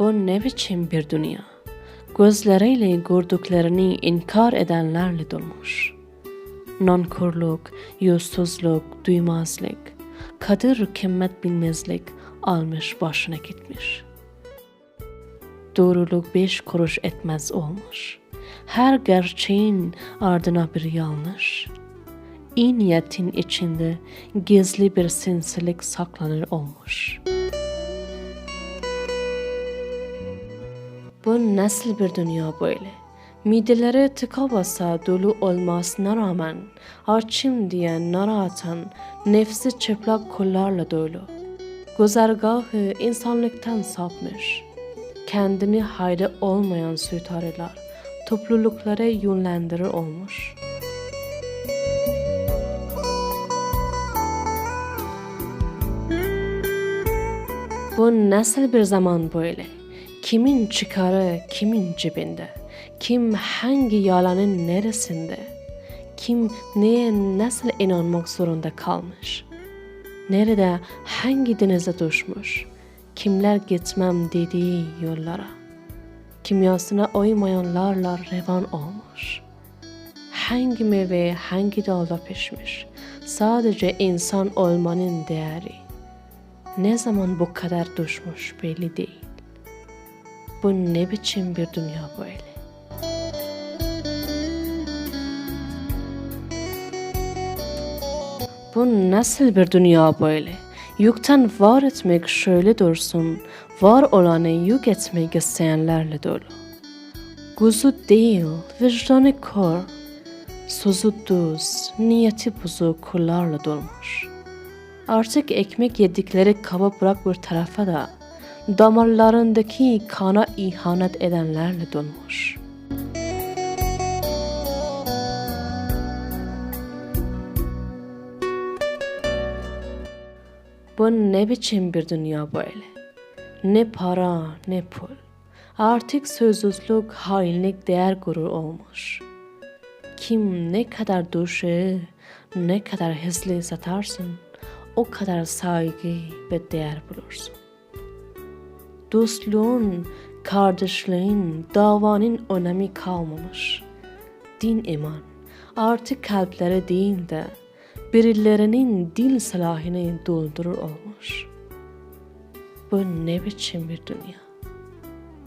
ne biçim bir dünya? Gözleriyle gördüklerini inkar edenlerle dolmuş. Nankorluk, yüzsüzlük, duymazlık, kadir kımmet bilmezlik almış başına gitmiş. Doğruluk beş kuruş etmez olmuş. Her gerçeğin ardına bir yanlış. İyi niyetin içinde gizli bir sinsilik saklanır olmuş. Bu nasıl bir dünya böyle? Mideleri tıka basa dolu olmasına rağmen açım diye nara atan nefsi çıplak kollarla dolu. Güzergahı insanlıktan sapmış. Kendini hayra olmayan sütariler topluluklara yönlendirir olmuş. Bu nasıl bir zaman böyle? Kimin çıkarı kimin cebinde? Kim hangi yalanın neresinde? Kim neye nasıl inanmak zorunda kalmış? Nerede hangi denize düşmüş? Kimler gitmem dediği yollara? Kimyasına uymayanlarla revan olmuş. Hangi meyve hangi dalda pişmiş? Sadece insan olmanın değeri. Ne zaman bu kadar düşmüş belli değil. Bu ne biçim bir dünya böyle? Bu nasıl bir dünya böyle? Yükten var etmek şöyle dursun, var olanı yük etmek isteyenlerle dolu. Guzu değil, vicdanı kor, sözü düz, niyeti bozuk kullarla dolmuş. Artık ekmek yedikleri kaba bırak bir tarafa da, damarlarındaki kana ihanet edenlerle dolmuş. Bu ne biçim bir dünya böyle? Ne para ne pul. Artık sözsüzlük, hainlik değer gurur olmuş. Kim ne kadar düşe, ne kadar hızlı satarsın, o kadar saygı ve değer bulursun. Dostluğun, kardeşliğin, davanın önemi kalmamış. Din iman artık kalplere değil de birilerinin dil salahını doldurur olmuş. Bu ne biçim bir dünya?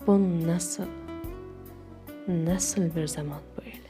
Bu nasıl, nasıl bir zaman böyle?